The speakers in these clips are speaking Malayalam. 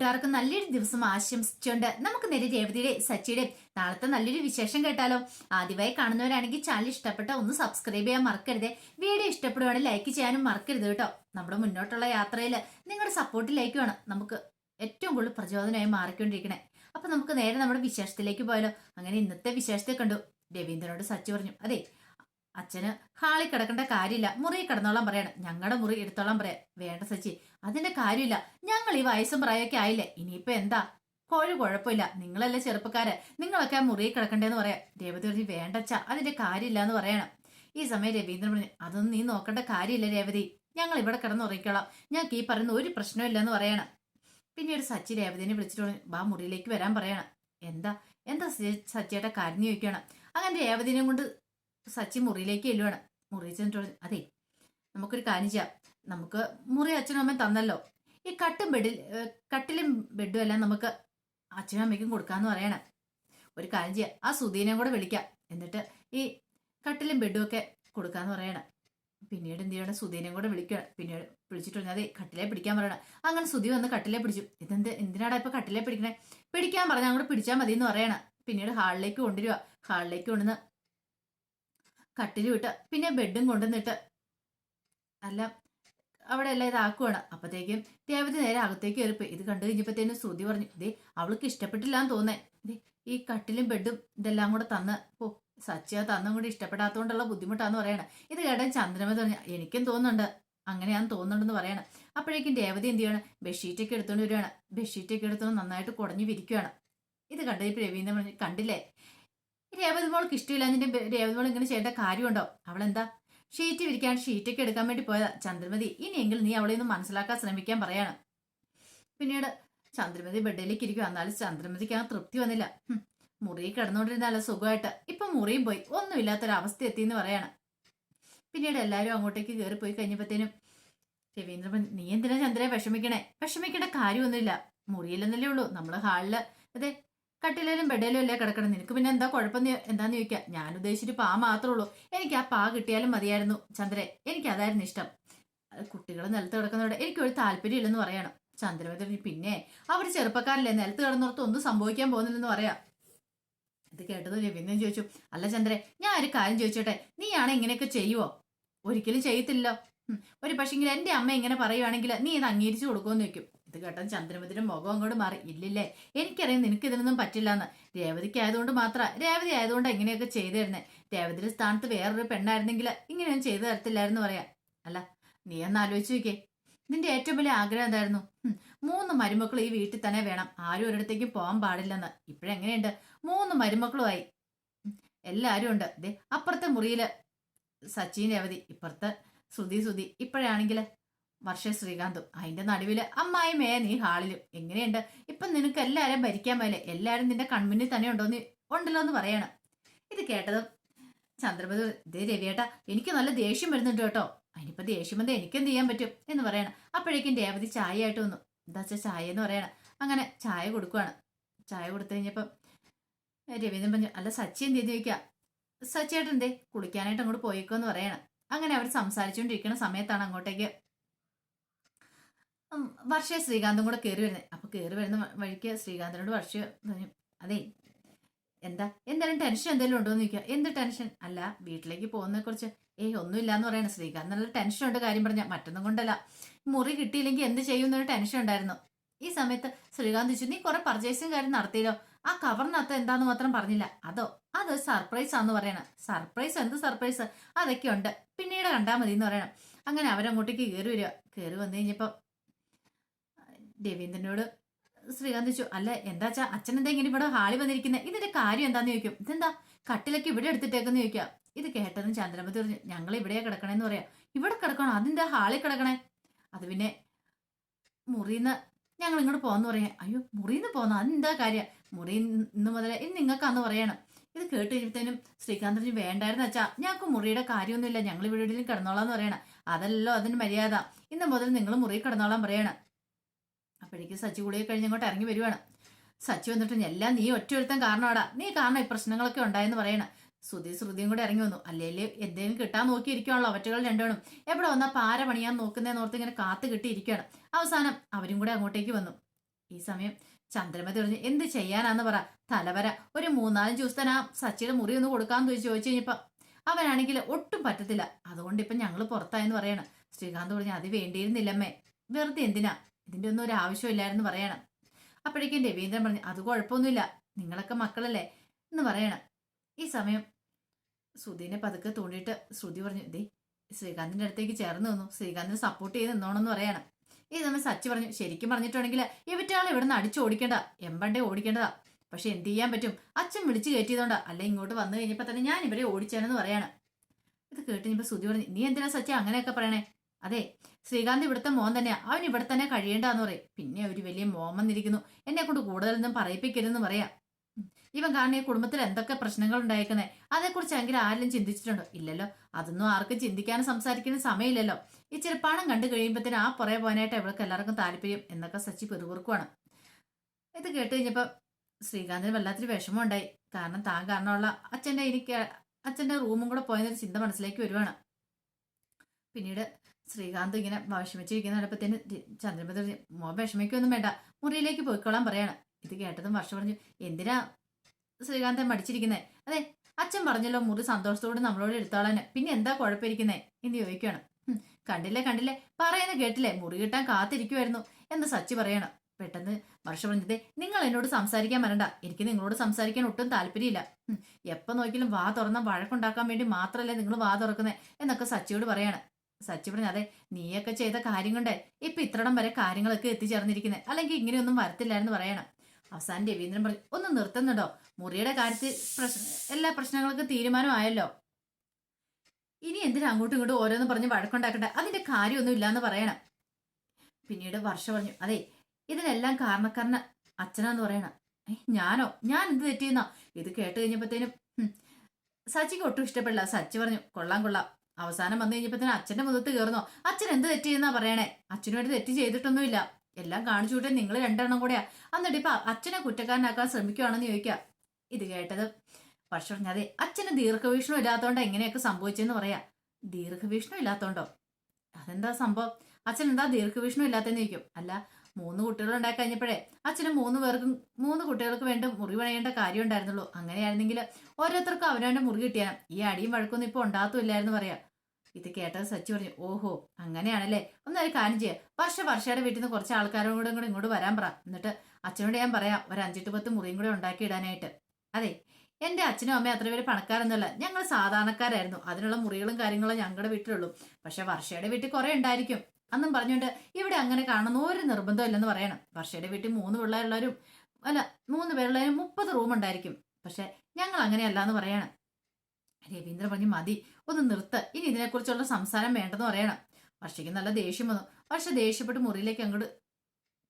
കൂട്ടുകാർക്ക് നല്ലൊരു ദിവസം ആശംസിച്ചുകൊണ്ട് നമുക്ക് നേരെ രേവതിയുടെ സച്ചിയുടെ നാളത്തെ നല്ലൊരു വിശേഷം കേട്ടാലോ. ആദ്യമായി കാണുന്നവരാണെങ്കിൽ ചാനൽ ഇഷ്ടപ്പെട്ട ഒന്ന് സബ്സ്ക്രൈബ് ചെയ്യാൻ മറക്കരുത്. വീഡിയോ ഇഷ്ടപ്പെടുവാണെങ്കിൽ ലൈക്ക് ചെയ്യാനും മറക്കരുത് കേട്ടോ. നമ്മുടെ മുന്നോട്ടുള്ള യാത്രയിൽ നിങ്ങളുടെ സപ്പോർട്ട് ലൈക്കുമാണ് നമുക്ക് ഏറ്റവും കൂടുതൽ പ്രചോദനമായി മാറിക്കൊണ്ടിരിക്കണേ. അപ്പൊ നമുക്ക് നേരെ നമ്മുടെ വിശേഷത്തിലേക്ക് പോയാലോ. അങ്ങനെ ഇന്നത്തെ വിശേഷത്തെ കണ്ടു. രവീന്ദ്രനോട് സച്ചി പറഞ്ഞു. അതെ അച്ഛന് ഹാളിൽ കിടക്കേണ്ട കാര്യമില്ല. മുറി കിടന്നോളാൻ പറയണം. ഞങ്ങളുടെ മുറി എടുത്തോളാൻ പറയാം. വേണ്ട സച്ചി അതിന്റെ കാര്യമില്ല. ഞങ്ങൾ ഈ വയസ്സും പ്രായമൊക്കെ ആയില്ലേ? ഇനിയിപ്പോ എന്താ? കോഴി കുഴപ്പമില്ല. നിങ്ങളല്ലേ ചെറുപ്പക്കാര്. നിങ്ങളൊക്കെ ആ മുറിയിൽ കിടക്കണ്ടേന്ന് പറയാം. രേവതി പറഞ്ഞു വേണ്ടച്ച അതിന്റെ കാര്യമില്ല എന്ന് പറയണം. ഈ സമയം രവീന്ദ്രൻ പറഞ്ഞു അതൊന്നും നീ നോക്കേണ്ട കാര്യമില്ല രേവതി. ഞങ്ങൾ ഇവിടെ കിടന്ന് ഉറങ്ങിക്കോളാം. ഞങ്ങൾക്ക് ഈ പറയുന്ന ഒരു പ്രശ്നമില്ല എന്ന് പറയണം. പിന്നീട് സച്ചി രേവതിനെ വിളിച്ചിട്ട് ബാ മുറിയിലേക്ക് വരാൻ പറയണം. എന്താ? എന്താ സച്ചിയുടെ കാര്യം ചോദിക്കണം അങ്ങനെ രേവതിനെയും കൊണ്ട് സച്ചി മുറിയിലേക്ക് ചെല്ലുവാണ്. മുറി ചെന്നിട്ട് അതെ നമുക്കൊരു കാര്യം ചെയ്യാം. നമുക്ക് മുറി അച്ഛനും അമ്മയും തന്നല്ലോ. ഈ കട്ടും ബെഡിൽ കട്ടിലും ബെഡും എല്ലാം നമുക്ക് അച്ഛനും അമ്മയ്ക്കും കൊടുക്കാന്ന് പറയണം. ഒരു കാര്യം ചെയ്യാം. ആ സുധീനെയും കൂടെ വിളിക്കാം. എന്നിട്ട് ഈ കട്ടിലും ബെഡും ഒക്കെ കൊടുക്കാന്ന് പറയണം. പിന്നീട് എന്ത് ചെയ്യണം? സുധീനെയും കൂടെ വിളിക്കണം. പിന്നീട് വിളിച്ചിട്ട് പറഞ്ഞാൽ അതെ കട്ടിലെ പിടിക്കാൻ പറയണം. അങ്ങനെ സുധി വന്ന് കട്ടിലെ പിടിച്ചു. ഇതെന്ത് എന്തിനാടാ ഇപ്പൊ കട്ടിലെ പിടിക്കണേ? പിടിക്കാൻ പറഞ്ഞാൽ അങ്ങോട്ട് പിടിച്ചാൽ മതി എന്ന് പറയണം. പിന്നീട് ഹാളിലേക്ക് കൊണ്ടുവരിക ഹാളിലേക്ക് കൊണ്ടുവന്ന് കട്ടിൽ ഇട്ട് പിന്നെ ബെഡും കൊണ്ടുവന്നിട്ട് അല്ല അവിടെ എല്ലാം ഇതാക്കുവാണ്. അപ്പത്തേക്കും രേവതി നേരെ അകത്തേക്ക് കയറിപ്പോയി ഇത് കണ്ടു കഴിഞ്ഞപ്പോഴത്തേനും ശ്രുതി പറഞ്ഞു ദേ അവൾക്ക് ഇഷ്ടപ്പെട്ടില്ല എന്ന് തോന്നേ ദേ ഈ കട്ടിലും ബെഡും ഇതെല്ലാം കൂടെ തന്ന് ഓ സച്ചിയ തന്നും കൂടി ഇഷ്ടപ്പെടാത്തതുകൊണ്ടുള്ള ബുദ്ധിമുട്ടാന്ന് പറയണം. ഇത് കേട്ടാൻ ചന്ദ്രമെന്ന് പറഞ്ഞു എനിക്കും തോന്നുന്നുണ്ട്. അങ്ങനെയാന്ന് തോന്നുന്നുണ്ടെന്ന് പറയണം. അപ്പോഴേക്കും രേവതി എന്ത് ചെയ്യണം? ബെഡ്ഷീറ്റൊക്കെ എടുത്തോണ്ട് വരികയാണ്. ബെഡ്ഷീറ്റൊക്കെ എടുത്തോണ്ട് നന്നായിട്ട് കുടഞ്ഞു വിരിക്കുകയാണ് ഇത് കണ്ടപ്പോൾ രവീന്ദ്രൻ പറഞ്ഞു കണ്ടില്ലേ? രേവതി മോൾക്ക് ഇഷ്ടമില്ല എന്നിട്ട് രേവതി മോൾ ഇങ്ങനെ ചെയ്യേണ്ട കാര്യമുണ്ടോ? അവളെന്താ? ഷീറ്റ് വിരിക്കാൻ ഷീറ്റൊക്കെ എടുക്കാൻ വേണ്ടി പോയതാ. ചന്ദ്രമതി ഇനിയെങ്കിൽ നീ അവളെ ഒന്ന് മനസ്സിലാക്കാൻ ശ്രമിക്കാൻ പറയാണ്. പിന്നീട് ചന്ദ്രമതി ബെഡിലേക്ക് ഇരിക്കും എന്നാലും ചന്ദ്രമതിക്ക് ആ തൃപ്തി വന്നില്ല. മുറി കിടന്നുകൊണ്ടിരുന്നാലോ സുഖമായിട്ട്. ഇപ്പൊ മുറിയും പോയി. ഒന്നുമില്ലാത്തൊരവസ്ഥ എത്തിയെന്ന് പറയാണ്. പിന്നീട് എല്ലാവരും അങ്ങോട്ടേക്ക് കയറി പോയി കഴിഞ്ഞപ്പോഴത്തേനും രവീന്ദ്രൻ പറഞ്ഞു, നീ എന്തിനാ ചന്ദ്രയെ വിഷമിക്കണേ? വിഷമിക്കേണ്ട കാര്യമൊന്നുമില്ല. മുറിയില്ലെന്നല്ലേ ഉള്ളൂ. നമ്മൾ ഹാളിൽ അതെ കട്ടിലേലും ബെഡേലും അല്ലേ കിടക്കണം നിനക്ക് പിന്നെ എന്താ കുഴപ്പം എന്താന്ന് ചോദിക്കാം? ഞാൻ ഉദ്ദേശിച്ചിട്ട് പാ മാത്രമേ ഉള്ളൂ എനിക്ക് ആ പാ കിട്ടിയാലും മതിയായിരുന്നു ചന്ദ്രേ. എനിക്ക് അതായിരുന്നു ഇഷ്ടം. കുട്ടികൾ നിലത്ത് കിടക്കുന്നവിടെ എനിക്ക് ഒരു താല്പര്യമില്ലെന്ന് പറയണം. ചന്ദ്രവേദ പിന്നെ അവർ ചെറുപ്പക്കാരല്ലേ? നിലത്ത് കിടന്നോർത്ത് ഒന്നും സംഭവിക്കാൻ പോകുന്നില്ലെന്ന് പറയാം. ഇത് കേട്ടത് രവീന്ദ്രൻ ചോദിച്ചു അല്ല ചന്ദ്രേ ഞാൻ ഒരു കാര്യം ചോദിച്ചോട്ടെ? നീയാണ് ഇങ്ങനെയൊക്കെ ചെയ്യുവോ? ഒരിക്കലും ചെയ്യത്തില്ലല്ലോ. ഒരു പക്ഷെങ്കിൽ എന്റെ അമ്മ ഇങ്ങനെ പറയുവാണെങ്കിൽ നീ ഇത് അംഗീകരിച്ചു കൊടുക്കുമെന്ന് വെക്കും ഇത് കേട്ടാൽ ചന്ദ്രമതിയുടെ മുഖം അങ്ങോട്ട് മാറി. ഇല്ലില്ലേ എനിക്കറിയാം നിനക്ക് ഇതിനൊന്നും പറ്റില്ലാന്ന്. രേവതിക്ക് ആയതുകൊണ്ട് മാത്ര രേവതി ആയതുകൊണ്ട് എങ്ങനെയൊക്കെ ചെയ്തു തരുന്നേ രേവതിയുടെ സ്ഥാനത്ത് വേറൊരു പെണ്ണായിരുന്നെങ്കിൽ ഇങ്ങനെയൊന്നും ചെയ്തു തരത്തില്ലായിരുന്നു പറയാ. അല്ല നീ ഒന്ന് ആലോചിച്ചു നോക്കേ നിന്റെ ഏറ്റവും വലിയ ആഗ്രഹം എന്തായിരുന്നു? മൂന്ന് മരുമക്കൾ ഈ വീട്ടിൽ തന്നെ വേണം. ആരും ഒരിടത്തേക്കും പോകാൻ പാടില്ലെന്ന്. ഇപ്പോഴെങ്ങനെയുണ്ട്? മൂന്ന് മരുമക്കളുമായി. എല്ലാവരും ഉണ്ട്. ദേ അപ്പുറത്തെ മുറിയിൽ സച്ചിൻ രേവതി ഇപ്പുറത്തെ ശ്രുതി ശ്രുതി. ഇപ്പോഴാണെങ്കിൽ വർഷ ശ്രീകാന്തും. അതിന്റെ നടുവിൽ അമ്മായിമേ നീ ഹാളിലും. എങ്ങനെയുണ്ട്? ഇപ്പൊ നിനക്ക് എല്ലാരും ഭരിക്കാൻ മേലെ എല്ലാരും നിന്റെ കൺമുന്നിൽ തന്നെ ഉണ്ടോന്ന് ഉണ്ടല്ലോ എന്ന് പറയണം. ഇത് കേട്ടതും ചന്ദ്രപതി ഇതേ രവിയേട്ടാ എനിക്ക് നല്ല ദേഷ്യം വരുന്നുണ്ട് കേട്ടോ. അതിനിപ്പോ ദേഷ്യം വന്നാൽ എനിക്കെന്ത് ചെയ്യാൻ പറ്റും? എന്ന് പറയണം. അപ്പോഴേക്കും രേവതി ചായ ആയിട്ട് വന്നു. എന്താ വെച്ചാൽ ചായ എന്ന് പറയണം. അങ്ങനെ ചായ കൊടുക്കുവാണ്. ചായ കൊടുത്തു കഴിഞ്ഞപ്പം രവീന്ദ്രൻ പറഞ്ഞു അല്ല സച്ചി എന്ത് ചെയ്ത് ചോദിക്കാം? സച്ചിയേട്ടൻ എന്തേ കുളിക്കാനായിട്ട് അങ്ങോട്ട് പോയിക്കോ എന്ന് പറയണം. അങ്ങനെ അവർ സംസാരിച്ചുകൊണ്ടിരിക്കുന്ന സമയത്താണ് അങ്ങോട്ടേക്ക് വർഷ ശ്രീകാന്തും കൂടെ കയറി വരുന്നത് അപ്പൊ കയറി വരുന്ന വഴിക്ക് ശ്രീകാന്തനോട് വർഷ പറഞ്ഞു അതെ എന്താ എന്തായാലും ടെൻഷൻ എന്തെങ്കിലും ഉണ്ടോ എന്ന് ചോദിക്കുക എന്ത് ടെൻഷൻ അല്ല വീട്ടിലേക്ക് പോകുന്നതിനെ കുറിച്ച്. ഏയ് ഒന്നുമില്ല എന്ന് പറയണ ശ്രീകാന്ത് നല്ല ടെൻഷൻ ഉണ്ട് കാര്യം പറഞ്ഞാൽ മറ്റൊന്നും കൊണ്ടല്ല. മുറി കിട്ടിയില്ലെങ്കിൽ എന്ത് ചെയ്യും എന്നൊരു ടെൻഷൻ ഉണ്ടായിരുന്നു. ഈ സമയത്ത് ശ്രീകാന്ത് ചോദിച്ചു നീ കുറെ പർച്ചേസിങ് കാര്യം നടത്തിയല്ലോ? ആ കവറിനകത്ത് എന്താന്ന് മാത്രം പറഞ്ഞില്ല. അതോ അത് സർപ്രൈസ് ആന്ന് പറയണം. സർപ്രൈസ് എന്ത് സർപ്രൈസ് അതൊക്കെ ഉണ്ട്. പിന്നീട് കണ്ടാൽ മതി എന്ന് പറയണം. അങ്ങനെ അവരങ്ങോട്ടേക്ക് കയറി വരിക. കയറി വന്നു കഴിഞ്ഞപ്പോ രവീന്ദ്രനോട് ശ്രീകാന്ത് ചോദിച്ചു അല്ല എന്താച്ചാ അച്ഛൻ എന്താ ഇങ്ങനെ ഇവിടെ ഹാളി വന്നിരിക്കുന്നത് ഇതിന്റെ കാര്യം എന്താന്ന് ചോദിക്കും. ഇതെന്താ? കട്ടിലൊക്കെ ഇവിടെ എടുത്തിട്ടേക്കെന്ന് ചോദിക്കാം. ഇത് കേട്ടതും ചന്ദ്രമതി പറഞ്ഞു ഞങ്ങൾ ഇവിടെയാ കിടക്കണേന്ന് പറയാം. ഇവിടെ കിടക്കണോ? അതിന്റെ ഹാളിൽ കിടക്കണേ? അത് പിന്നെ മുറിന്ന് ഞങ്ങൾ ഇങ്ങോട്ട് പോകാന്ന് പറയാം. അയ്യോ മുറിന്ന് പോന്ന? അതെന്താ കാര്യം? മുറി ഇന്ന് മുതലേ ഇന്ന് നിങ്ങൾക്കാന്ന് പറയണം. ഇത് കേട്ട് കഴിയുമ്പത്തേനും ശ്രീകാന്തന് വേണ്ടായിരുന്നു അച്ഛാ ഞങ്ങൾക്ക് മുറിയുടെ കാര്യമൊന്നുമില്ല ഞങ്ങൾ ഇവിടെ കിടന്നോളാം എന്ന് പറയണം. അതല്ലോ അതിന് മര്യാദ. ഇന്ന് മുതൽ നിങ്ങൾ മുറി കിടന്നോളാൻ പറയണം. അപ്പോഴേക്കും സച്ചി കൂടെ കഴിഞ്ഞ് ഇങ്ങോട്ട് ഇറങ്ങി വരുവാണ്. സച്ചി വന്നിട്ട് എല്ലാം നീ ഒറ്റ ഒരുത്തൻ കാരണമാടാ നീ കാരണം ഈ പ്രശ്നങ്ങളൊക്കെ ഉണ്ടായെന്ന് പറയണ. ശ്രുതി ശ്രുതിയും കൂടെ ഇറങ്ങി വന്നു. അല്ലെങ്കിൽ എന്തെങ്കിലും കിട്ടാൻ നോക്കിയിരിക്കുവാണല്ലോ അവറ്റകൾ രണ്ടുപേരും. എവിടെ വന്നാൽ പാര പണിയാൻ നോക്കുന്നതെന്ന് ഓർത്ത് ഇങ്ങനെ കാത്തു കിട്ടിയിരിക്കുകയാണ് അവസാനം അവരും കൂടെ അങ്ങോട്ടേക്ക് വന്നു. ഈ സമയം ചന്ദ്രമതി പറഞ്ഞു എന്ത് ചെയ്യാനാന്ന് പറ. തലവര ഒരു മൂന്നാലും ദിവസത്തിന് ആ സച്ചിയുടെ മുറി ഒന്ന് കൊടുക്കാന്ന് ചോദിച്ചു ചോദിച്ചു കഴിഞ്ഞപ്പോ അവനാണെങ്കിൽ ഒട്ടും പറ്റത്തില്ല. അതുകൊണ്ട് ഇപ്പൊ ഞങ്ങൾ പുറത്തായെന്ന് പറയണം. ശ്രീകാന്ത് പറഞ്ഞു അത് വേണ്ടിയിരുന്നില്ലമ്മേ. വെറുതെ എന്തിനാ? ഇതിന്റെ ഒന്നും ഒരു ആവശ്യമില്ലായിരുന്നു പറയണം. അപ്പോഴേക്കും രവീന്ദ്രൻ പറഞ്ഞു അത് കുഴപ്പമൊന്നുമില്ല. നിങ്ങളൊക്കെ മക്കളല്ലേ? എന്ന് പറയണം. ഈ സമയം ശ്രുതിനെ പതുക്കെ തോണ്ടിയിട്ട് ശ്രുതി പറഞ്ഞു ദേ ശ്രീകാന്തിന്റെ അടുത്തേക്ക് ചേർന്ന് നിന്നു. ശ്രീകാന്തിന് സപ്പോർട്ട് ചെയ്ത് നിന്നോണെന്ന് പറയണം. ഈ സമയം സച്ചി പറഞ്ഞു ശരിക്കും പറഞ്ഞിട്ടുണ്ടെങ്കിൽ ഇവറ്റാൾ അടിച്ചു ഓടിക്കേണ്ട എമ്പണ്ടേ ഓടിക്കേണ്ടതാ. പക്ഷെ എന്ത് ചെയ്യാൻ പറ്റും? അച്ഛൻ വിളിച്ചു കയറ്റിയതുകൊണ്ടാ അല്ലെ ഇങ്ങോട്ട് വന്നു കഴിഞ്ഞപ്പോൾ തന്നെ ഞാൻ ഇവരെ ഓടിച്ചാണെന്ന് പറയണം. ഇത് കേട്ട് ശ്രുതി പറഞ്ഞു നീ എന്തിനാ സച്ചി അങ്ങനെയൊക്കെ പറയണേ? അതെ ശ്രീകാന്ത് ഇവിടുത്തെ മോൻ തന്നെയാ. അവൻ ഇവിടെ തന്നെ കഴിയേണ്ടെന്ന് പറയും. പിന്നെ ഒരു വലിയ മോൻ വന്നിരിക്കുന്നു. എന്നെ കൊണ്ട് കൂടുതലൊന്നും പറയിപ്പിക്കരുതെന്ന് പറയാം. ഇവൻ കാരണം ഈ കുടുംബത്തിൽ എന്തൊക്കെ പ്രശ്നങ്ങൾ ഉണ്ടായേക്കുന്നേ? അതേക്കുറിച്ചെങ്കിലും ആരെങ്കിലും ചിന്തിച്ചിട്ടുണ്ടോ? ഇല്ലല്ലോ. അതൊന്നും ആർക്കും ചിന്തിക്കാനും സംസാരിക്കാനും സമയമില്ലല്ലോ. ഇച്ചിരി പണം കണ്ടു കഴിയുമ്പോഴത്തേന് ആ പുറകെ പോകാനായിട്ട് ഇവൾക്ക് എല്ലാവർക്കും താല്പര്യം എന്നൊക്കെ സച്ചി പെറുകുറുക്കുവാണ് ഇത് കേട്ട് കഴിഞ്ഞപ്പോൾ ശ്രീകാന്തിന് വല്ലാത്തൊരു വിഷമം ഉണ്ടായി. കാരണം താൻ കാരണമുള്ള അച്ഛന്റെ എനിക്ക് അച്ഛന്റെ റൂമും കൂടെ പോയെന്നൊരു ചിന്ത മനസ്സിലേക്ക് വരുവാണ്. പിന്നീട് ശ്രീകാന്ത് ഇങ്ങനെ വിഷമിച്ചിരിക്കുന്ന കണ്ടപ്പത്തേന് ചന്ദ്രമതി പറഞ്ഞു, മോ വിഷമിക്കൊന്നും വേണ്ട മുറിയിലേക്ക് പോയിക്കോളാൻ പറയാണ്. ഇത് കേട്ടതും വർഷം പറഞ്ഞു എന്തിനാ ശ്രീകാന്തൻ മടിച്ചിരിക്കുന്നേ? അതെ അച്ഛൻ പറഞ്ഞല്ലോ മുറി സന്തോഷത്തോടെ നമ്മളോട് എടുത്തോളാന് പിന്നെ എന്താ കുഴപ്പമിരിക്കുന്നേ എന്ന് ചോദിക്കുകയാണ്. കണ്ടില്ലേ കണ്ടില്ലേ പറയുന്ന കേട്ടില്ലേ മുറി കിട്ടാൻ കാത്തിരിക്കുമായിരുന്നു എന്ന് സച്ചി പറയണം. പെട്ടെന്ന് വർഷ പറഞ്ഞതേ നിങ്ങൾ എന്നോട് സംസാരിക്കാൻ വരണ്ട എനിക്ക് നിങ്ങളോട് സംസാരിക്കാൻ ഒട്ടും താല്പര്യമില്ല. എപ്പോ നോക്കിയാലും വാ തുറന്ന വഴക്കുണ്ടാക്കാൻ വേണ്ടി മാത്രമല്ലേ നിങ്ങൾ വാ തുറക്കുന്നേ എന്നൊക്കെ സച്ചിയോട് പറയാണ്. സച്ചി പറഞ്ഞു അതെ നീയൊക്കെ ചെയ്ത കാര്യം കൊണ്ട് ഇപ്പൊ ഇത്രടം വരെ കാര്യങ്ങളൊക്കെ എത്തിച്ചേർന്നിരിക്കുന്നത് അല്ലെങ്കിൽ ഇങ്ങനെയൊന്നും വരത്തില്ലായിരുന്നു പറയണം. അവസാനം രവീന്ദ്രൻ പറഞ്ഞു ഒന്ന് നിർത്തുന്നുണ്ടോ? മുറിയുടെ കാര്യത്തിൽ എല്ലാ പ്രശ്നങ്ങൾക്കും തീരുമാനമായല്ലോ. ഇനി എന്തിനാ അങ്ങോട്ടും ഇങ്ങോട്ടും ഓരോന്ന് പറഞ്ഞ് വഴക്കുണ്ടാക്കട്ടെ അതിന്റെ കാര്യമൊന്നും ഇല്ലാന്ന് പറയണം. പിന്നീട് വർഷ പറഞ്ഞു അതെ ഇതിനെല്ലാം കാരണക്കാരന് അച്ഛനാന്ന് പറയണം. ഞാനോ? ഞാൻ എന്ത് തെറ്റിയെന്നോ ഇത് കേട്ട് കഴിഞ്ഞപ്പോഴത്തേനും സച്ചിക്ക് ഒട്ടും ഇഷ്ടപ്പെടില്ല. സച്ചി പറഞ്ഞു കൊള്ളാം കൊള്ളാം. അവസാനം വന്നു കഴിഞ്ഞപ്പോഴത്തേനും അച്ഛന്റെ മുഖത്ത് കയറുന്നോ അച്ഛൻ എന്ത് തെറ്റ് ചെയ്യുന്നാ പറയണേ? അച്ഛനുമായിട്ട് തെറ്റ് ചെയ്തിട്ടൊന്നുമില്ല. എല്ലാം കാണിച്ചു വിട്ടേ നിങ്ങൾ രണ്ടെണ്ണം കൂടെയാ. എന്നിട്ട് ഇപ്പൊ അച്ഛനെ കുറ്റക്കാരനാക്കാൻ ശ്രമിക്കുവാണെന്ന് ചോദിക്കുക ഇത് കേട്ടത് പക്ഷെ പറഞ്ഞാതെ അച്ഛന് ദീർഘവീക്ഷണം ഇല്ലാത്തോണ്ട് എങ്ങനെയൊക്കെ സംഭവിച്ചെന്ന് പറയാ. ദീർഘവീക്ഷണം ഇല്ലാത്തോണ്ടോ? അതെന്താ സംഭവം? അച്ഛൻ എന്താ ദീർഘവീക്ഷണം ഇല്ലാത്തെന്ന് ചോദിക്കും. അല്ല മൂന്ന് കുട്ടികൾ ഉണ്ടായി കഴിഞ്ഞപ്പോഴേ അച്ഛന് മൂന്ന് പേർക്കും മൂന്ന് കുട്ടികൾക്ക് വേണ്ടി മുറി പണിയേണ്ട കാര്യം ഉണ്ടായിരുന്നുള്ളൂ അങ്ങനെയായിരുന്നെങ്കിൽ ഓരോരുത്തർക്കും അവനവന്റെ മുറി കിട്ടിയാൽ ഈ അടിയും വഴക്കൊന്നും ഇപ്പൊ ഉണ്ടാകത്തുമില്ലായിരുന്നു പറയാ. ഇത് കേട്ടത് സച്ചു പറഞ്ഞു ഓഹോ അങ്ങനെയാണല്ലേ? ഒന്നൊരു കാര്യം ചെയ്യാം. വർഷ വർഷയുടെ വീട്ടിൽ നിന്ന് കുറച്ച് ആൾക്കാരും കൂടെ കൂടെ ഇങ്ങോട്ട് വരാൻ പറ. എന്നിട്ട് അച്ഛനോട് ഞാൻ പറയാം ഒരു അഞ്ചെട്ട് പത്ത് മുറിയും കൂടെ ഉണ്ടാക്കി ഇടാനായിട്ട്. അതെ എന്റെ അച്ഛനും അമ്മയും അത്ര പേര് പണക്കാരൊന്നുമല്ല. ഞങ്ങൾ സാധാരണക്കാരായിരുന്നു. അതിനുള്ള മുറികളും കാര്യങ്ങളും ഞങ്ങളുടെ വീട്ടിലുള്ളൂ. പക്ഷെ വർഷയുടെ വീട്ടിൽ കുറെ ഉണ്ടായിരിക്കും. അന്നും പറഞ്ഞുകൊണ്ട് ഇവിടെ അങ്ങനെ കാണുന്ന ഒരു നിർബന്ധം ഇല്ലെന്ന് പറയണം. വർഷയുടെ വീട്ടിൽ മൂന്ന് പിള്ളേരുള്ളവരും അല്ല മൂന്ന് പേരുള്ളവരും മുപ്പത് റൂം ഉണ്ടായിരിക്കും. പക്ഷെ ഞങ്ങൾ അങ്ങനെയല്ല എന്ന് പറയണം. രവീന്ദ്ര പറഞ്ഞു മതി ഒന്ന് നിർത്ത്. ഇനി ഇതിനെക്കുറിച്ചുള്ള സംസാരം വേണ്ടെന്ന് പറയണം. വർഷയ്ക്ക് നല്ല ദേഷ്യം വന്നു. വർഷ ദേഷ്യപ്പെട്ട് മുറിയിലേക്ക് അങ്ങോട്ട്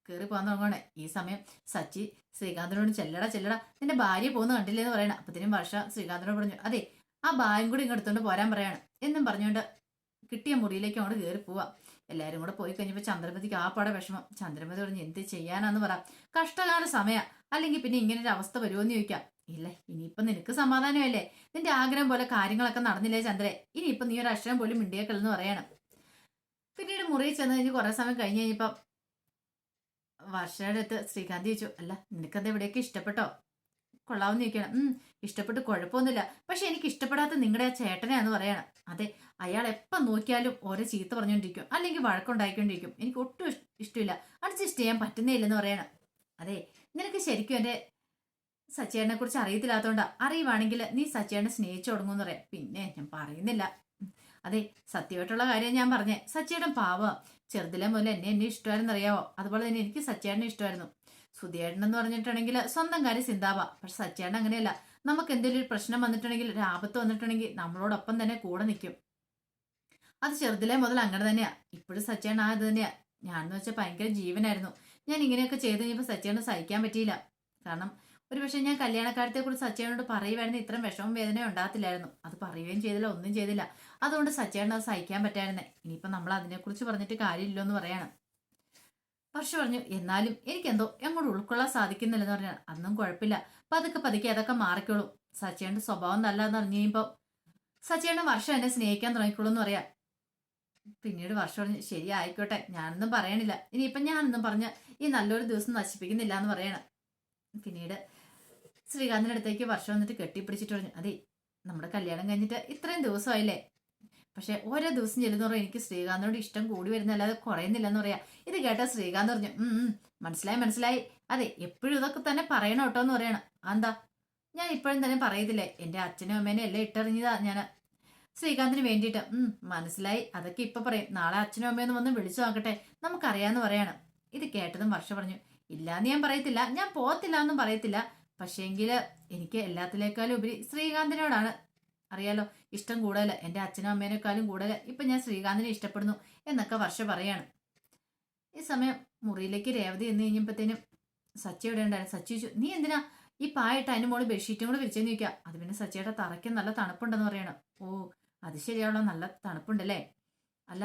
കയറി പോകാൻ തുടങ്ങണേ ഈ സമയം സച്ചി ശ്രീകാന്തനോട് ചെല്ലട ചെല്ലട നിന്റെ ഭാര്യ പോകുന്ന കണ്ടില്ലേ എന്ന് പറയണം. അപ്പത്തിനും വർഷ ശ്രീകാന്തനോട് പറഞ്ഞു അതെ ആ ഭാര്യയും കൂടി ഇങ്ങ് എടുത്തോണ്ട് പോരാൻ പറയണം. എന്നും പറഞ്ഞുകൊണ്ട് കിട്ടിയ മുറിയിലേക്ക് അങ്ങോട്ട് കയറി പോവാ. എല്ലാരും കൂടെ പോയി കഴിഞ്ഞപ്പോൾ ചന്ദ്രമതിക്ക് ആ പാടെ വിഷമം. ചന്ദ്രമതി പറഞ്ഞു എന്ത് ചെയ്യാനാന്ന് പറ. കഷ്ടകാല സമയ. അല്ലെങ്കിൽ പിന്നെ ഇങ്ങനെ ഒരു അവസ്ഥ വരുമോ എന്ന് ചോദിക്കാം. ഇല്ല ഇനിയിപ്പം നിനക്ക് സമാധാനമല്ലേ നിന്റെ ആഗ്രഹം പോലെ കാര്യങ്ങളൊക്കെ നടന്നില്ലേ ചന്ദ്രേ? ഇനിയിപ്പം നീ ഒരു അക്ഷരം പോലും മിണ്ടിയേക്കല്ലെന്ന് പറയണം. പിന്നീട് മുറിയിൽ ചെന്ന് കഴിഞ്ഞ് കുറേ സമയം കഴിഞ്ഞ് കഴിഞ്ഞപ്പം വർഷയുടെ അടുത്ത് ശ്രീകാന്ത് ചോദിച്ചു അല്ല നിനക്കത് എവിടെയൊക്കെ ഇഷ്ടപ്പെട്ടോ? കൊള്ളാവുന്ന ചോദിക്കണം ഉം ഇഷ്ടപ്പെട്ട് കുഴപ്പമൊന്നുമില്ല. പക്ഷെ എനിക്ക് ഇഷ്ടപ്പെടാത്ത നിങ്ങളുടെ ആ ചേട്ടനെയാന്ന് പറയണം. അതെ അയാൾ എപ്പം നോക്കിയാലും ഓരോ ചീത്ത പറഞ്ഞുകൊണ്ടിരിക്കും അല്ലെങ്കിൽ വഴക്കുണ്ടായിക്കൊണ്ടിരിക്കും. എനിക്ക് ഒട്ടും ഇഷ്- ഇഷ്ടമില്ല. അഡ്ജസ്റ്റ് ചെയ്യാൻ പറ്റുന്നേ ഇല്ലെന്ന് പറയണം. അതെ നിനക്ക് ശരിക്കും എന്റെ സച്ചേട്ടനെ കുറിച്ച് അറിയത്തില്ലാത്തോണ്ടാ. അറിയുവാണെങ്കിൽ നീ സച്ചേനെ സ്നേഹിച്ചു തുടങ്ങുമെന്ന് പറയാം. പിന്നെ ഞാൻ പറയുന്നില്ല. അതെ സത്യമായിട്ടുള്ള കാര്യം ഞാൻ പറഞ്ഞേ. സച്ചേട്ടൻ പാവ. ചെറുതിലെ മുതൽ എന്നെ എന്നെ ഇഷ്ടമായിരുന്നു അറിയാവോ അതുപോലെ തന്നെ എനിക്ക് സച്ചേട്ടനെ ഇഷ്ടമായിരുന്നു. സുധിയേട്ടൻ എന്ന് പറഞ്ഞിട്ടുണ്ടെങ്കിൽ സ്വന്തം കാര്യം ചിന്താവ പക്ഷെ സച്ചേട്ടൻ അങ്ങനെയല്ല. നമുക്ക് എന്തെങ്കിലും ഒരു പ്രശ്നം വന്നിട്ടുണ്ടെങ്കിൽ ഒരു ആപത്ത് വന്നിട്ടുണ്ടെങ്കിൽ നമ്മളോടൊപ്പം തന്നെ കൂടെ നിൽക്കും അത് ചെറുതിലെ മുതൽ അങ്ങനെ തന്നെയാ. ഇപ്പോഴും സച്ചേട്ടൻ ആ തന്നെയാ. ഞാനെന്ന് വെച്ചാൽ ഭയങ്കര ജീവനായിരുന്നു. ഞാൻ ഇങ്ങനെയൊക്കെ ചെയ്ത് കഴിഞ്ഞപ്പോൾ സച്ചേട്ടന് സഹിക്കാൻ പറ്റിയില്ല. കാരണം ഒരു പക്ഷേ ഞാൻ കല്യാണക്കാരത്തെ കുറിച്ച് സച്ചേനോട് പറയുമായിരുന്നു ഇത്രയും വിഷമം വേദന ഉണ്ടാകത്തില്ലായിരുന്നു. അത് പറയുകയും ചെയ്തില്ല ഒന്നും ചെയ്തില്ല. അതുകൊണ്ട് സച്ചേട്ടൻ അത് സഹിക്കാൻ പറ്റായിരുന്നേ. ഇനിയിപ്പോൾ നമ്മൾ അതിനെക്കുറിച്ച് പറഞ്ഞിട്ട് കാര്യമില്ലോ എന്ന് പറയാണ്. പക്ഷെ പറഞ്ഞു എന്നാലും എനിക്കെന്തോ എങ്ങോട്ട് ഉൾക്കൊള്ളാൻ സാധിക്കുന്നില്ലെന്ന് പറഞ്ഞാൽ അന്നും കുഴപ്പമില്ല. പതുക്കെ പതുക്കെ അതൊക്കെ മാറിക്കോളും. സച്ചേന്റെ സ്വഭാവം നല്ലതെന്ന് അറിഞ്ഞു കഴിയുമ്പോൾ സച്ചേട്ടൻ വർഷം എന്നെ സ്നേഹിക്കാൻ തുടങ്ങിക്കോളൂ എന്ന് പറയാം. പിന്നീട് വർഷം പറഞ്ഞു ശരി ആയിക്കോട്ടെ. ഞാനൊന്നും പറയണില്ല. ഇനിയിപ്പം ഞാനൊന്നും പറഞ്ഞ ഈ നല്ലൊരു ദിവസം നശിപ്പിക്കുന്നില്ല എന്ന് പറയണം. പിന്നീട് ശ്രീകാന്തിന്റെ അടുത്തേക്ക് വർഷം വന്നിട്ട് കെട്ടിപ്പിടിച്ചിട്ട് പറഞ്ഞു അതെ നമ്മുടെ കല്യാണം കഴിഞ്ഞിട്ട് ഇത്രയും ദിവസമായില്ലേ? പക്ഷെ ഓരോ ദിവസം ചെല്ലുന്നോറും എനിക്ക് ശ്രീകാന്തിനോട് ഇഷ്ടം കൂടി വരുന്നല്ലാതെ കുറയുന്നില്ലെന്ന് പറയാ. ഇത് കേട്ട ശ്രീകാന്ത് പറഞ്ഞു മനസ്സിലായി മനസ്സിലായി. അതെ എപ്പോഴും ഇതൊക്കെ തന്നെ പറയണം കേട്ടോ എന്ന് പറയണം. എന്താ ഞാൻ ഇപ്പോഴും തന്നെ പറയത്തില്ലേ എന്റെ അച്ഛനും അമ്മേനെ എല്ലാം ഇട്ടെറിഞ്ഞതാ ഞാൻ ശ്രീകാന്തിന് വേണ്ടിയിട്ട് മനസ്സിലായി അതൊക്കെ ഇപ്പൊ പറയും. നാളെ അച്ഛനും അമ്മയൊന്നും വന്ന് വിളിച്ചു നോക്കട്ടെ നമുക്കറിയാന്ന് പറയണം. ഇത് കേട്ടതും വർഷ പറഞ്ഞു ഇല്ലാന്ന് ഞാൻ പറയത്തില്ല ഞാൻ പോകത്തില്ല എന്നും പറയത്തില്ല. പക്ഷേങ്കിൽ എനിക്ക് എല്ലാത്തിലേക്കാളും ഉപരി ശ്രീകാന്തിനോടാണ്. അറിയാലോ ഇഷ്ടം കൂടുതൽ എന്റെ അച്ഛനും അമ്മേനേക്കാളും കൂടുതൽ ഇപ്പം ഞാൻ ശ്രീകാന്തിനെ ഇഷ്ടപ്പെടുന്നു എന്നൊക്കെ വർഷ പറയാണ്. ഈ സമയം മുറിയിലേക്ക് രേവതി എന്ന് കഴിഞ്ഞപ്പോഴത്തേനും സച്ചി ഇവിടെ ഉണ്ടായിരുന്നു? സച്ചി ചോദിച്ചു നീ എന്തിനാ ഈ പായിട്ട് അതിന് മോൾ ബെഡ്ഷീറ്റും കൂടെ വിരിച്ചെന്ന് ചോദിക്കുക അത് പിന്നെ സച്ചിയുടെ തറയ്ക്ക് നല്ല തണുപ്പുണ്ടെന്ന് പറയണം. ഓ അത് ശരിയാണല്ലോ നല്ല തണുപ്പുണ്ടല്ലേ? അല്ല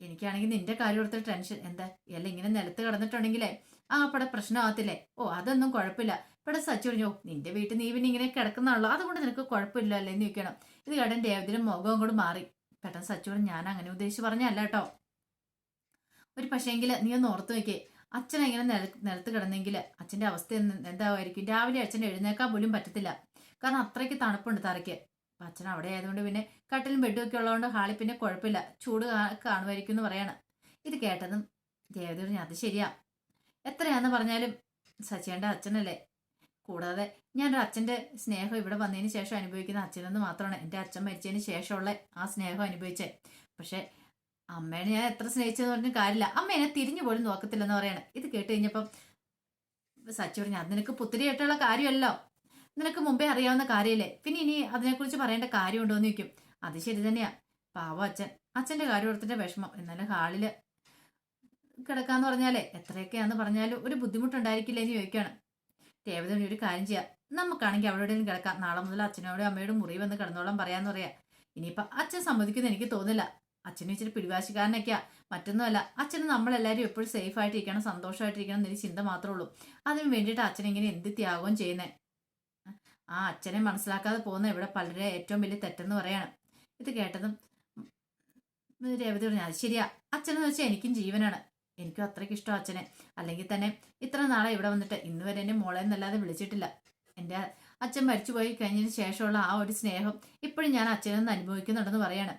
എനിക്കാണെങ്കിൽ നിന്റെ കാര്യം ഓർത്ത് ടെൻഷൻ. എന്താ എല്ലാം ഇങ്ങനെ നിലത്ത് കിടന്നിട്ടുണ്ടെങ്കിലേ ആ അപ്പടെ പ്രശ്നമാകത്തില്ലേ? ഓ അതൊന്നും കുഴപ്പമില്ല. ഇവിടെ സച്ചു പറഞ്ഞു നിന്റെ വീട്ടിൽ നീ പിന്നെ ഇങ്ങനെ കിടക്കുന്നുള്ളൂ അതുകൊണ്ട് നിനക്ക് കുഴപ്പമില്ല അല്ലേ എന്ന് ചോദിക്കണം. ഇത് കേട്ടൻ രേവതിയുടെ മുഖം കൂടെ മാറി. പെട്ടെന്ന് സച്ചു പറഞ്ഞു ഞാൻ അങ്ങനെ ഉദ്ദേശിച്ച് പറഞ്ഞല്ല കേട്ടോ. ഒരു പക്ഷേങ്കിൽ നീ ഒന്ന് ഓർത്ത് നോക്കിയേ. അച്ഛൻ ഇങ്ങനെ നില നിലത്ത് കിടന്നെങ്കിൽ അച്ഛന്റെ അവസ്ഥ എന്ത് എന്തായിരിക്കും രാവിലെ അച്ഛൻ എഴുന്നേക്കാൻ പോലും പറ്റത്തില്ല. കാരണം അത്രയ്ക്ക് തണുപ്പുണ്ട് തറയ്ക്ക്. അപ്പം അച്ഛൻ അവിടെ ആയതുകൊണ്ട് പിന്നെ കട്ടിലും ബെഡും ഒക്കെ ഉള്ളതുകൊണ്ട് ഹാളിൽ പിന്നെ കുഴപ്പമില്ല. ചൂട് കാണുമായിരിക്കും എന്ന് പറയാണ്. ഇത് കേട്ടതും ദേവതി പറഞ്ഞു അത് ശരിയാ. എത്രയാന്ന് പറഞ്ഞാലും സച്ചേന്റെ അച്ഛനല്ലേ? കൂടാതെ ഞാനൊരു അച്ഛന്റെ സ്നേഹം ഇവിടെ വന്നതിന് ശേഷം അനുഭവിക്കുന്ന അച്ഛനെന്ന് മാത്രമാണ് എന്റെ അച്ഛൻ മരിച്ചതിന് ശേഷമുള്ള ആ സ്നേഹം അനുഭവിച്ചത്. പക്ഷേ അമ്മേനെ ഞാൻ എത്ര സ്നേഹിച്ചെന്ന് പറഞ്ഞ കാര്യമില്ല. അമ്മ എന്നെ തിരിഞ്ഞു പോലും നോക്കത്തില്ലെന്ന് പറയണം. ഇത് കേട്ട് കഴിഞ്ഞപ്പം സച്ചി പറഞ്ഞു അത് നിനക്ക് പുത്തിരിയായിട്ടുള്ള കാര്യമല്ലോ. നിനക്ക് മുമ്പേ അറിയാവുന്ന കാര്യമല്ലേ? പിന്നെ ഇനി അതിനെക്കുറിച്ച് പറയേണ്ട കാര്യമുണ്ടോ എന്ന് ചോദിക്കും. അത് ശരി തന്നെയാ. പാവം അച്ഛൻ. അച്ഛന്റെ കാര്യം ഓർത്തിന്റെ വിഷമം. എന്നാലും ഹാളിൽ കിടക്കാന്ന് പറഞ്ഞാലേ എത്രയൊക്കെയാന്ന് പറഞ്ഞാലും ഒരു ബുദ്ധിമുട്ടുണ്ടായിരിക്കില്ലേ എന്ന് ചോദിക്കുകയാണ്. രേവതി ഒരു കാര്യം ചെയ്യാം. നമുക്കാണെങ്കിൽ അവിടെയും കിടക്കാം. നാളെ മുതൽ അച്ഛനോടും അമ്മയോടും മുറി വന്ന് കിടന്നോളം പറയാന്ന് പറയാം. ഇനിയിപ്പൊ അച്ഛൻ സമ്മതിക്കുന്ന എനിക്ക് തോന്നില്ല അച്ഛനും ഇച്ചിരി പിടിവാശിക്കാരനൊക്കെയാ. മറ്റൊന്നുമല്ല അച്ഛന് നമ്മളെല്ലാവരും എപ്പോഴും സേഫ് ആയിട്ടിരിക്കണം സന്തോഷമായിട്ടിരിക്കണം എന്നൊരു ചിന്ത മാത്രമേ ഉള്ളൂ. അതിന് വേണ്ടിയിട്ട് അച്ഛൻ ഇങ്ങനെ എന്ത് ത്യാഗവും ചെയ്യുന്നേ? ആ അച്ഛനെ മനസ്സിലാക്കാതെ പോകുന്ന ഇവിടെ പലരെ ഏറ്റവും വലിയ തെറ്റെന്ന് പറയാണ്. ഇത് കേട്ടതും രേവതി പറഞ്ഞു അത് ശരിയാ. അച്ഛനെന്ന് വെച്ചാൽ എനിക്കും ജീവനാണ്. എനിക്കും അത്രയ്ക്ക് ഇഷ്ടം അച്ഛനെ. അല്ലെങ്കിൽ തന്നെ ഇത്ര നാളെ ഇവിടെ വന്നിട്ട് ഇന്ന് വരെ എന്നെ മോളെ എന്നല്ലാതെ വിളിച്ചിട്ടില്ല. എന്റെ അച്ഛൻ മരിച്ചുപോയി കഴിഞ്ഞതിന് ശേഷമുള്ള ആ ഒരു സ്നേഹം ഇപ്പോഴും ഞാൻ അച്ഛനൊന്ന് അനുഭവിക്കുന്നുണ്ടെന്ന് പറയാണ്.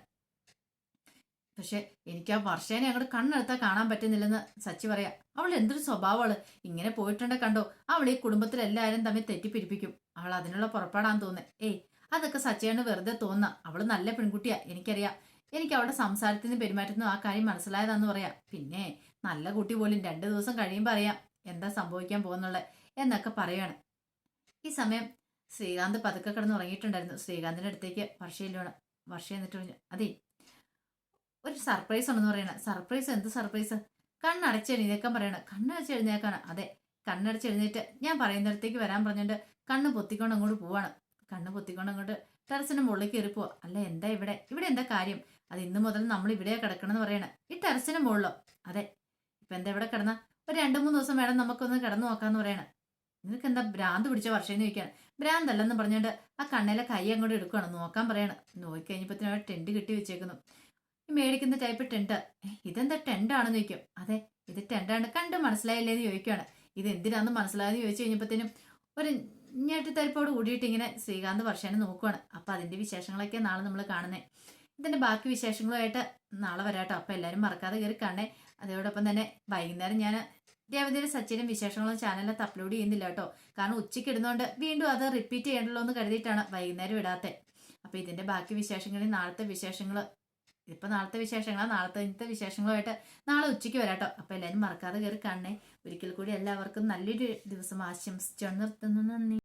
പക്ഷെ എനിക്ക് ആ വർഷേനെ അങ്ങോട്ട് കണ്ണെടുത്താൽ കാണാൻ പറ്റുന്നില്ലെന്ന് സച്ചി പറയാം. അവൾ എന്തൊരു സ്വഭാവമാണ്. ഇങ്ങനെ പോയിട്ടുണ്ടെ കണ്ടോ അവൾ ഈ കുടുംബത്തിലെല്ലാവരും തമ്മിൽ തെറ്റിപ്പിരിപ്പിക്കും. അവൾ അതിനുള്ള പുറപ്പാടാന്ന് തോന്നുന്നത് ഏയ് അതൊക്കെ സച്ചിയാണ് വെറുതെ തോന്നുന്ന. അവൾ നല്ല പെൺകുട്ടിയാ എനിക്കറിയാം. എനിക്ക് അവളുടെ സംസാരത്തിനും പെരുമാറ്റത്തിനും ആ കാര്യം മനസ്സിലായതാന്ന് പറയാം. പിന്നെ നല്ല കുട്ടി പോലും രണ്ടു ദിവസം കഴിയുമ്പോൾ അറിയാം എന്താ സംഭവിക്കാൻ പോകുന്നുള്ളത് എന്നൊക്കെ പറയാണ്. ഈ സമയം ശ്രീകാന്ത് പതുക്കെ കിടന്ന് ഉറങ്ങിയിട്ടുണ്ടായിരുന്നു. ശ്രീകാന്തിന്റെ അടുത്തേക്ക് വർഷയിലാണ് വർഷ എന്നിട്ട് പറഞ്ഞു അതെ ഒരു സർപ്രൈസ് ഉണ്ടെന്ന് പറയണ. സർപ്രൈസ് എന്ത് സർപ്രൈസ് കണ്ണടച്ച് എഴുന്നേക്കാൻ പറയണ. കണ്ണടച്ച് എഴുന്നേക്കാണ്. അതെ കണ്ണടച്ച് എഴുന്നേറ്റ് ഞാൻ പറയുന്നിടത്തേക്ക് വരാൻ പറഞ്ഞിട്ട് കണ്ണ് പൊത്തിക്കൊണ്ട് അങ്ങോട്ട് പോവാണ്. കണ്ണ് പൊത്തിക്കൊണ്ട് അങ്ങോട്ട് ടെറസിന് മുകളിൽ കയറി പോവാ. അല്ല എന്താ ഇവിടെ? ഇവിടെ എന്താ കാര്യം? അത് ഇന്ന് മുതൽ നമ്മൾ ഇവിടെ കിടക്കണമെന്ന് പറയണ. ഈ ടെറസിന് മുകളിലോ? അതെ ഇപ്പൊ എന്താ ഇവിടെ കിടന്ന? ഒരു രണ്ടു മൂന്ന് ദിവസം വേണം നമുക്കൊന്ന് കിടന്നു നോക്കാന്ന് പറയണം. നിനക്ക് എന്താ ഭ്രാന്ത് പിടിച്ച വർഷം ചോദിക്കാണ് ഭ്രാന്തല്ലെന്ന് പറഞ്ഞുകൊണ്ട് ആ കണ്ണിലെ കൈ അങ്ങോട്ട് എടുക്കുകയാണ് നോക്കാൻ പറയണം. നോക്കി കഴിഞ്ഞപ്പത്തിന് അവിടെ ടെന്റ് കിട്ടി വെച്ചേക്കുന്നു. മേടിക്കുന്ന ടൈപ്പ് ടെന്റ് ഇതെന്താ ടെന്റ് ആണെന്ന് ചോദിക്കും. അതെ ഇത് ടെന്റാണ് കണ്ട് മനസ്സിലായില്ലേ എന്ന് ചോദിക്കുകയാണ് ഇത് എന്തിനാന്ന് മനസ്സിലായെന്ന് ചോദിച്ചു കഴിഞ്ഞപ്പോഴത്തേനും ഒരു ഞെട്ടിത്തരിപ്പോട് കൂടിയിട്ട് ഇങ്ങനെ ശ്രീകാന്ത് വർഷേനെ നോക്കുവാണ്. അപ്പൊ അതിന്റെ വിശേഷങ്ങളൊക്കെ നാളെ നമ്മൾ കാണുന്നത് ഇതിന്റെ ബാക്കി വിശേഷങ്ങളുമായിട്ട് നാളെ വരാട്ടോ. അപ്പൊ എല്ലാവരും മറക്കാതെ കയറി കാണേ അതോടൊപ്പം തന്നെ വൈകുന്നേരം ഞാൻ രേവതിയുടെ സച്ചിനും വിശേഷങ്ങളും ചാനലിനകത്ത് അപ്ലോഡ് ചെയ്യുന്നില്ല കേട്ടോ. കാരണം ഉച്ചയ്ക്ക് ഇടുന്നതുകൊണ്ട് വീണ്ടും അത് റിപ്പീറ്റ് ചെയ്യണ്ടല്ലോ എന്ന് കരുതിയിട്ടാണ് വൈകുന്നേരം ഇടാത്തെ. അപ്പൊ ഇതിന്റെ ബാക്കി വിശേഷങ്ങളിൽ നാളത്തെ വിശേഷങ്ങൾ ഇപ്പൊ നാളത്തെ വിശേഷങ്ങളാണ് നാളത്തെ വിശേഷങ്ങളുമായിട്ട് നാളെ ഉച്ചയ്ക്ക് വരാട്ടോ. അപ്പൊ എല്ലാവരും മറക്കാതെ കയറി കാണണേ. ഒരിക്കൽ കൂടി എല്ലാവർക്കും നല്ലൊരു ദിവസം ആശംസിച്ചു നിർത്തുന്നു. നന്ദി.